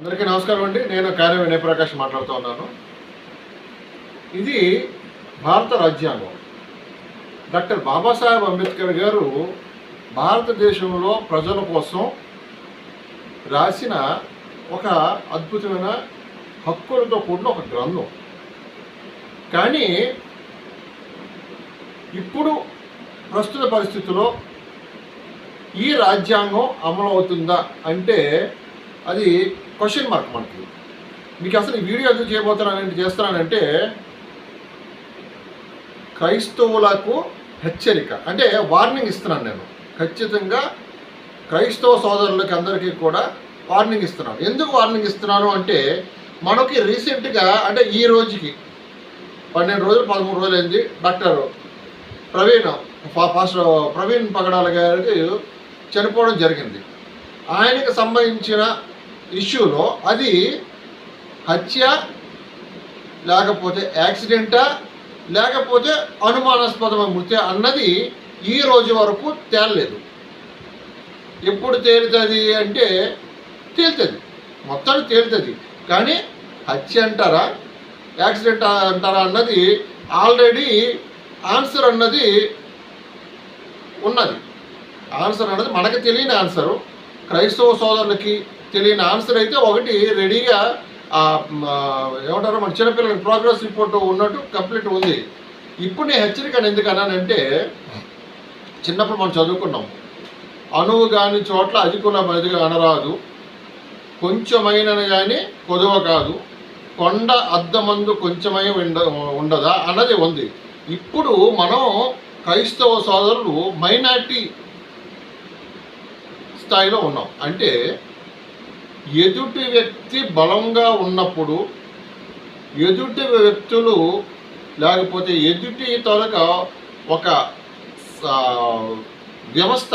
అందరికీ నమస్కారం అండి. నేను కార్య వినయప్రకాష్ మాట్లాడుతూ ఉన్నాను. ఇది భారత రాజ్యాంగం. డాక్టర్ బాబాసాహెబ్ అంబేద్కర్ గారు భారతదేశంలో ప్రజల కోసం రాసిన ఒక అద్భుతమైన హక్కులతో కూడిన ఒక గ్రంథం. కానీ ఇప్పుడు ప్రస్తుత పరిస్థితిలో ఈ రాజ్యాంగం అమలు అవుతుందా అంటే అది క్వశ్చన్ మార్క్ మనకి. మీకు అసలు ఈ వీడియో ఎందుకు చేయబోతున్నానంటే చేస్తున్నానంటే క్రైస్తవులకు హెచ్చరిక. అంటే వార్నింగ్ ఇస్తున్నాను నేను. ఖచ్చితంగా క్రైస్తవ సోదరులకి అందరికీ కూడా వార్నింగ్ ఇస్తున్నాను. ఎందుకు వార్నింగ్ ఇస్తున్నాను అంటే మనకి రీసెంట్గా అంటే ఈ రోజుకి పన్నెండు రోజులు పదమూడు రోజులు అయింది. డాక్టర్ ప్రవీణ్ ఫా- పాస్టర్ ప్రవీణ్ పగడాల గారికి చనిపోవడం జరిగింది. ఆయనకు సంబంధించిన ఇష్యూలో అది హత్య లేకపోతే యాక్సిడెంటా లేకపోతే అనుమానాస్పదమైన మృతి అన్నది ఈ రోజు వరకు తేలలేదు. ఎప్పుడు తేలుతుంది అంటే తేలుతుంది. మొత్తానికి తేలుతుంది. కానీ హత్య అంటారా యాక్సిడెంట్ అంటారా అన్నది ఆల్రెడీ ఆన్సర్ అన్నది ఉన్నది. ఆన్సర్ అన్నది మనకు తెలియని ఆన్సరు. క్రైస్తవ సోదరులకి తెలియని ఆన్సర్ అయితే ఒకటి రెడీగా ఏమంటారు మన చిన్నపిల్లల ప్రోగ్రెస్ రిపోర్ట్ ఉన్నట్టు కంప్లీట్ ఉంది. ఇప్పుడు నేను హెచ్చరిక అని ఎందుకు అన్నానంటే చిన్నప్పుడు మనం చదువుకున్నాం. అణువు కాని చోట్ల అధికుల మదిగా అనరాదు. కొంచెమైన కానీ కొదువ కాదు. కొండ అద్దమందు కొంచెమై ఉండ ఉండదా అన్నది ఉంది. ఇప్పుడు మనం క్రైస్తవ సోదరులు మైనార్టీ స్థాయిలో ఉన్నాం. అంటే ఎదుటి వ్యక్తి బలంగా ఉన్నప్పుడు ఎదుటి వ్యక్తులు లేకపోతే ఎదుటి తొలగ ఒక వ్యవస్థ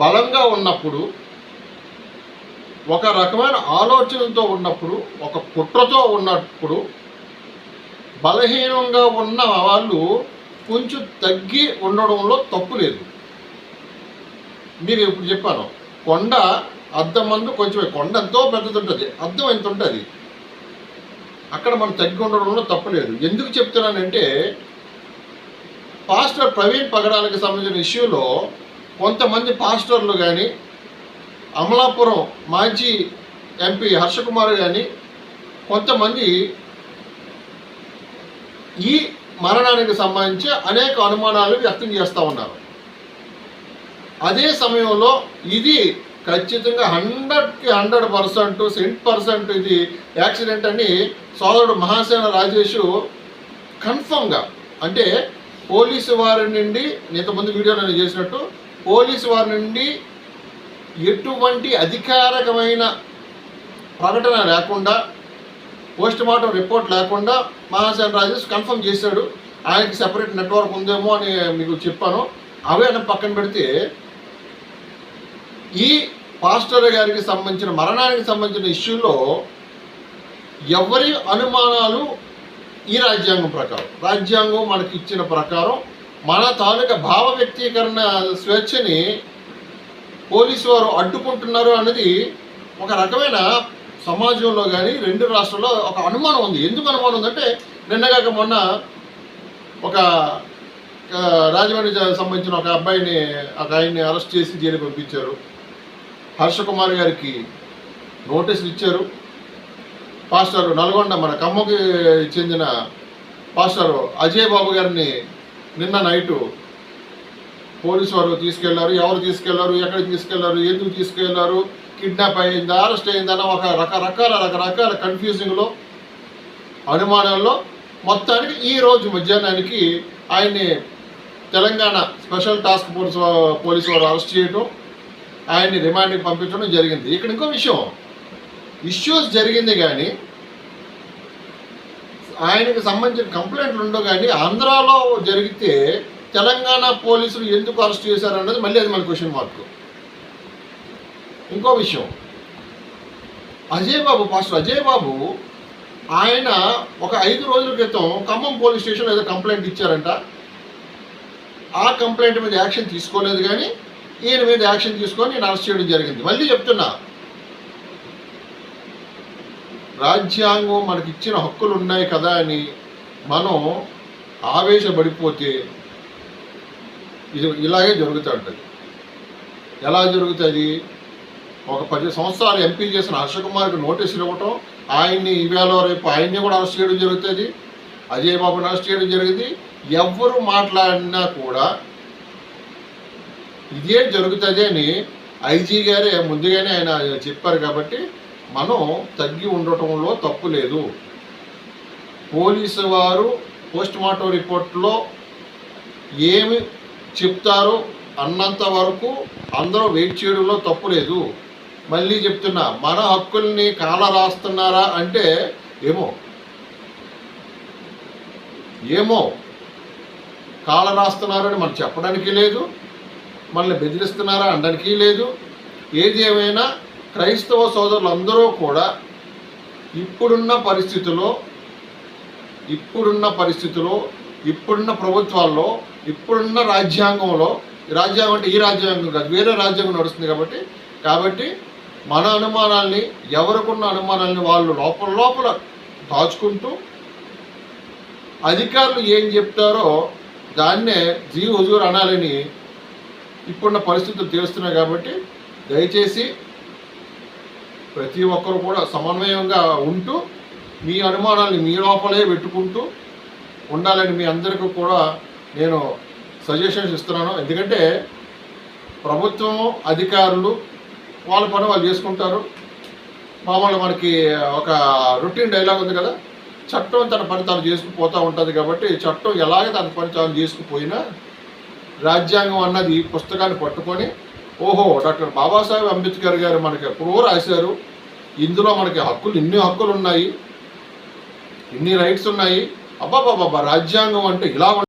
బలంగా ఉన్నప్పుడు ఒక రకమైన ఆలోచనతో ఉన్నప్పుడు ఒక కుట్రతో ఉన్నప్పుడు బలహీనంగా ఉన్న వాళ్ళు కొంచెం తగ్గి ఉండడంలో తప్పు లేదు. మీరు ఇప్పుడు చెప్పాను కొండ అద్దం మందు కొంచెం కొండ ఎంతో పెద్దది ఉంటుంది అద్దం ఎంత ఉంటుంది అక్కడ మనం తగ్గి ఉండడంలో తప్పలేదు. ఎందుకు చెప్తున్నానంటే పాస్టర్ ప్రవీణ్ పగడాలకు సంబంధించిన ఇష్యూలో కొంతమంది పాస్టర్లు కానీ అమలాపురం మాజీ ఎంపీ హర్షకుమార్ కానీ కొంతమంది ఈ మరణానికి సంబంధించి అనేక అనుమానాలు వ్యక్తం చేస్తూ ఉన్నారు. అదే సమయంలో ఇది ఖచ్చితంగా హండ్రెడ్కి హండ్రెడ్ పర్సెంట్ సెంట్ పర్సెంట్ ఇది యాక్సిడెంట్ అని సోదరుడు మహాసేన రాజేష్ కన్ఫర్మ్గా అంటే పోలీసు వారి నుండి ఇంతకుముందు వీడియోలో నేను చేసినట్టు పోలీసు వారి నుండి ఎటువంటి అధికారికమైన ప్రకటన లేకుండా పోస్ట్ మార్టం రిపోర్ట్ లేకుండా మహాసేన రాజేష్ కన్ఫర్మ్ చేశాడు. ఆయనకి సెపరేట్ నెట్వర్క్ ఉందేమో అని మీకు చెప్పాను. అవే అని పక్కన పెడితే ఈ పాస్టర్ గారికి సంబంధించిన మరణానికి సంబంధించిన ఇష్యూలో ఎవరి అనుమానాలు ఈ రాజ్యాంగం ప్రకారం? రాజ్యాంగం మనకి ఇచ్చిన ప్రకారం మన తాలూకా భావ వ్యక్తీకరణ స్వేచ్ఛని పోలీసు వారు అడ్డుకుంటున్నారు అన్నది ఒక రకమైన సమాజంలో కానీ రెండు రాష్ట్రాల్లో ఒక అనుమానం ఉంది. ఎందుకు అనుమానం ఉందంటే నిన్నగాక మొన్న ఒక రాజమండ్రి సంబంధించిన ఒక అబ్బాయిని ఒక ఆయన్ని అరెస్ట్ చేసి జైలు పంపించారు. హర్షకుమార్ గారికి నోటీసులు ఇచ్చారు. పాస్టర్ నల్గొండ మన కమ్మకి చెందిన పాస్టర్ అజయ్ బాబు గారిని నిన్న నైటు పోలీసు వారు తీసుకెళ్ళారు. ఎవరు తీసుకెళ్ళారు? ఎక్కడికి తీసుకెళ్ళారు? ఎందుకు తీసుకెళ్ళారు? కిడ్నాప్ అయిందా అరెస్ట్ అయిందని ఒక రకరకాల రకరకాల కన్ఫ్యూజింగ్లో అనుమానాల్లో మొత్తానికి ఈ రోజు మధ్యాహ్నానికి ఆయన్ని Telangana special task force police వారు అరెస్ట్ చేయటం ఆయన్ని రిమాండ్కి పంపించడం జరిగింది. ఇక్కడ ఇంకో విషయం. ఇష్యూస్ జరిగింది కానీ ఆయనకి సంబంధించిన కంప్లైంట్లు ఉండవు కానీ ఆంధ్రాలో జరిగితే తెలంగాణ పోలీసులు ఎందుకు అరెస్ట్ చేశారన్నది మళ్ళీ అది మన క్వశ్చన్ మార్క్. ఇంకో విషయం. అజయ్ బాబు పాస్టర్ అజయ్ బాబు ఆయన ఒక ఐదు రోజుల క్రితం ఖమ్మం పోలీస్ స్టేషన్ ఏదో కంప్లైంట్ ఇచ్చారంట. ఆ కంప్లైంట్ మీద యాక్షన్ తీసుకోలేదు కానీ ఈయన మీద యాక్షన్ తీసుకొని నేను అరెస్ట్ చేయడం జరిగింది. మళ్ళీ చెప్తున్నా. రాజ్యాంగం మనకి ఇచ్చిన హక్కులు ఉన్నాయి కదా అని మనం ఆవేశపడిపోతే ఇది ఇలాగే జరుగుతూ ఉంటుంది. ఎలా జరుగుతుంది? ఒక పది సంవత్సరాలు ఎంపీ చేసిన హర్షకుమార్కి నోటీసులు ఇవ్వటం ఆయన్ని ఈవేళ రేపు ఆయన్ని కూడా అరెస్ట్ చేయడం జరుగుతుంది. అజయ్ బాబుని అరెస్ట్ చేయడం జరిగింది. ఎవరు మాట్లాడినా కూడా ఇదే జరుగుతుంది అని ఐజీ గారే ముందుగానే ఆయన చెప్పారు కాబట్టి మనం తగ్గి ఉండటంలో తప్పు లేదు. పోలీసు వారు పోస్ట్ మార్టం రిపోర్ట్లో ఏమి చెప్తారో అన్నంత వరకు అందరూ వెయిట్ చేయడంలో తప్పు లేదు. మళ్ళీ చెప్తున్నా మన హక్కుల్ని కాల రాస్తున్నారా అంటే ఏమో ఏమో కాల రాస్తున్నారని మనం చెప్పడానికి లేదు. మనల్ని బెదిరిస్తున్నారా అనడానికి లేదు. ఏది ఏమైనా క్రైస్తవ సోదరులు అందరూ కూడా ఇప్పుడున్న పరిస్థితుల్లో ఇప్పుడున్న పరిస్థితుల్లో ఇప్పుడున్న ప్రభుత్వాల్లో ఇప్పుడున్న రాజ్యాంగంలో రాజ్యాంగం అంటే ఈ రాజ్యాంగం కాదు వేరే రాజ్యాంగం నడుస్తుంది కాబట్టి కాబట్టి మన అనుమానాల్ని ఎవరికున్న అనుమానాల్ని వాళ్ళు లోపల లోపల దాచుకుంటూ అధికారులు ఏం చెప్తారో దాన్నే జీ హుజూర్ అనాలని ఇప్పుడున్న పరిస్థితులు తెలుస్తున్నాయి కాబట్టి దయచేసి ప్రతి ఒక్కరు కూడా సమన్వయంగా ఉంటూ మీ అనుమానాల్ని మీ లోపలే పెట్టుకుంటూ ఉండాలని మీ అందరికీ కూడా నేను సజెషన్స్ ఇస్తున్నాను. ఎందుకంటే ప్రభుత్వం అధికారులు వాళ్ళ పని వాళ్ళు చేసుకుంటారు. మామూలుగా మనకి ఒక రొటీన్ డైలాగ్ ఉంది కదా చట్టం తన పని తాను చేసుకుపోతూ ఉంటుంది కాబట్టి చట్టం ఎలాగ తన పని తాను చేసుకుపోయినా రాజ్యాంగం అన్నది ఈ పుస్తకాన్ని పట్టుకొని ఓహో డాక్టర్ బాబాసాహెబ్ అంబేద్కర్ గారు మనకి ఎప్పుడో రాశారు. ఇందులో మనకి హక్కులు ఇన్ని హక్కులు ఉన్నాయి ఇన్ని రైట్స్ ఉన్నాయి. అబ్బాబాబా రాజ్యాంగం అంటే ఇలా